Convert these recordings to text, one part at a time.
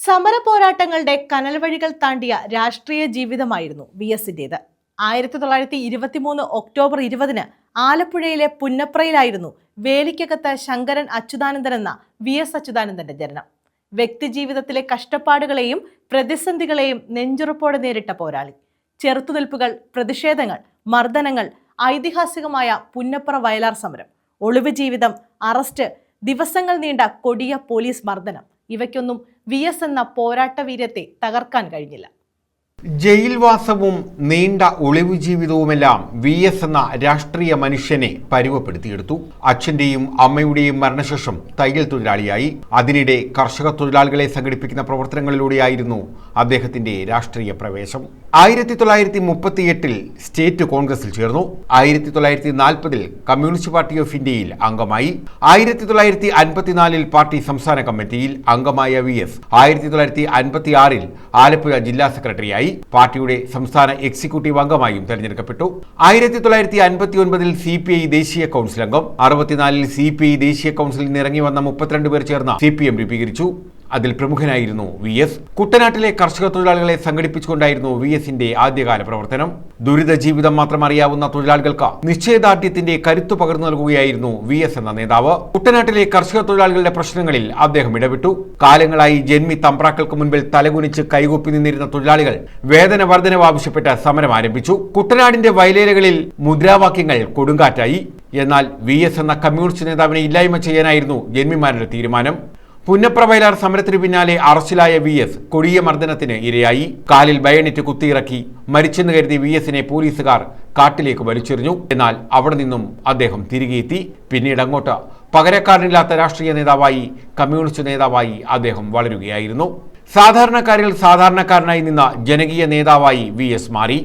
സമര പോരാട്ടങ്ങളുടെ കനൽ വഴികൾ താണ്ടിയ രാഷ്ട്രീയ ജീവിതമായിരുന്നു വി എസിന്റെത് ആയിരത്തി തൊള്ളായിരത്തി ഇരുപത്തിമൂന്ന് ഒക്ടോബർ ഇരുപതിന് ആലപ്പുഴയിലെ പുന്നപ്രയിലായിരുന്നു വേലിക്കകത്ത് ശങ്കരൻ അച്യുതാനന്ദൻ എന്ന വി എസ് അച്യുതാനന്ദന്റെ ജനനം. വ്യക്തിജീവിതത്തിലെ കഷ്ടപ്പാടുകളെയും പ്രതിസന്ധികളെയും നെഞ്ചുറപ്പോടെ നേരിട്ട പോരാളി. ചെറുത്തുനിൽപ്പുകൾ പ്രതിഷേധങ്ങൾ മർദ്ദനങ്ങൾ ഐതിഹാസികമായ പുന്നപ്ര വയലാർ സമരം ഒളിവ് ജീവിതം അറസ്റ്റ് ദിവസങ്ങൾ നീണ്ട കൊടിയ പോലീസ് മർദ്ദനം ഇവയ്ക്കൊന്നും വി എസ് എന്ന പോരാട്ട വീര്യത്തെ തകർക്കാൻ കഴിഞ്ഞില്ല. ജയിൽവാസവും നീണ്ട ഒളിവു ജീവിതവുമെല്ലാം വി എസ് എന്ന രാഷ്ട്രീയ മനുഷ്യനെ പരുവപ്പെടുത്തിയെടുത്തു. അച്ഛന്റെയും അമ്മയുടെയും മരണശേഷം തയ്യൽ തൊഴിലാളിയായി. അതിനിടെ കർഷക തൊഴിലാളികളെ സംഘടിപ്പിക്കുന്ന പ്രവർത്തനങ്ങളിലൂടെയായിരുന്നു അദ്ദേഹത്തിന്റെ രാഷ്ട്രീയ പ്രവേശം. ആയിരത്തി തൊള്ളായിരത്തി മുപ്പത്തിയെട്ടിൽ സ്റ്റേറ്റ് കോൺഗ്രസിൽ ചേർന്നു. ആയിരത്തി തൊള്ളായിരത്തി നാൽപ്പതിൽ കമ്മ്യൂണിസ്റ്റ് പാർട്ടി ഓഫ് ഇന്ത്യയിൽ അംഗമായി. ആയിരത്തി തൊള്ളായിരത്തി അൻപത്തിനാലിൽ പാർട്ടി സംസ്ഥാന കമ്മിറ്റിയിൽ അംഗമായ വി എസ്. ആയിരത്തി തൊള്ളായിരത്തി അൻപത്തി ആറിൽ ആലപ്പുഴ ജില്ലാ സെക്രട്ടറിയായി. പാർട്ടിയുടെ സംസ്ഥാന എക്സിക്യൂട്ടീവ് അംഗമായും തെരഞ്ഞെടുക്കപ്പെട്ടു. ആയിരത്തി തൊള്ളായിരത്തി അൻപത്തി ഒൻപതിൽ സി പി ഐ ദേശീയ കൗൺസിൽ അംഗം. അറുപത്തിനാലിൽ സി പി ഐ ദേശീയ കൗൺസിലിൽ നിന്ന് ഇറങ്ങി വന്ന മുപ്പത്തിരണ്ട് പേർ ചേർന്ന സി പി എം രൂപീകരിച്ചു. അതിൽ പ്രമുഖനായിരുന്നു വി എസ്. കുട്ടനാട്ടിലെ കർഷക തൊഴിലാളികളെ സംഘടിപ്പിച്ചുകൊണ്ടായിരുന്നു വി എസിന്റെ ആദ്യകാല പ്രവർത്തനം. ദുരിത ജീവിതം മാത്രം അറിയാവുന്ന തൊഴിലാളികൾക്ക് നിശ്ചയദാർഢ്യത്തിന്റെ കരുത്തു പകർന്നു നൽകുകയായിരുന്നു വി എസ് എന്ന നേതാവ്. കുട്ടനാട്ടിലെ കർഷക തൊഴിലാളികളുടെ പ്രശ്നങ്ങളിൽ അദ്ദേഹം ഇടപെട്ടു. കാലങ്ങളായി ജന്മി തമ്പ്രാക്കൾക്ക് മുൻപിൽ തലകുനിച്ച് കൈകൂപ്പി നിന്നിരുന്ന തൊഴിലാളികൾ വേതന വർധനവ് ആവശ്യപ്പെട്ട് സമരം ആരംഭിച്ചു. കുട്ടനാടിന്റെ വയലേലകളിൽ മുദ്രാവാക്യങ്ങൾ കൊടുങ്കാറ്റായി. എന്നാൽ വി എസ് എന്ന കമ്മ്യൂണിസ്റ്റ് നേതാവിനെ ഇല്ലായ്മ ചെയ്യാനായിരുന്നു ജന്മിമാരുടെ തീരുമാനം. പുന്നപ്ര സമരത്തിന് സമരത്തിനു പിന്നാലെ അറസ്റ്റിലായ വി എസ് കൊടിയ മർദ്ദനത്തിന് ഇരയായി. കാലിൽ ബയണിറ്റ് കുത്തിയിറക്കി. മരിച്ചെന്ന് കരുതി വി എസിനെ പോലീസുകാർ കാട്ടിലേക്ക് വലിച്ചെറിഞ്ഞു. എന്നാൽ അവിടെ നിന്നും അദ്ദേഹം തിരികെയെത്തി. പിന്നീട് അങ്ങോട്ട് പകരക്കാരനില്ലാത്ത രാഷ്ട്രീയ നേതാവായി കമ്മ്യൂണിസ്റ്റ് നേതാവായി അദ്ദേഹം വളരുകയായിരുന്നു. സാധാരണക്കാരിൽ സാധാരണക്കാരനായി നിന്ന ജനകീയ നേതാവായി വി എസ് മാറി.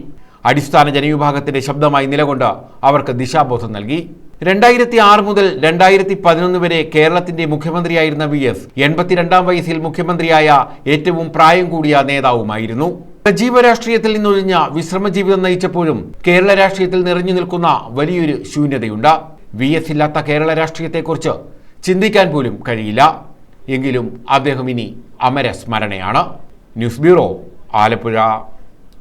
അടിസ്ഥാന ജനവിഭാഗത്തിന്റെ ശബ്ദമായി നിലകൊണ്ട് അവർക്ക് ദിശാബോധം നൽകി. രണ്ടായിരത്തി ആറ് മുതൽ രണ്ടായിരത്തി പതിനൊന്ന് വരെ കേരളത്തിന്റെ മുഖ്യമന്ത്രിയായിരുന്ന വി എസ് എൺപത്തിരണ്ടാം വയസ്സിൽ മുഖ്യമന്ത്രിയായ ഏറ്റവും പ്രായം കൂടിയ നേതാവുമായിരുന്നു. സജീവ രാഷ്ട്രീയത്തിൽ നിന്നൊഴിഞ്ഞ വിശ്രമ ജീവിതം നയിച്ചപ്പോഴും കേരള രാഷ്ട്രീയത്തിൽ നിറഞ്ഞു നിൽക്കുന്ന വലിയൊരു ശൂന്യതയുണ്ട്. വി എസ് ഇല്ലാത്ത കേരള രാഷ്ട്രീയത്തെക്കുറിച്ച് ചിന്തിക്കാൻ പോലും കഴിയില്ല. എങ്കിലും അദ്ദേഹം ഇനി അമരസ്മരണയാണ്. News bureau Alappuzha.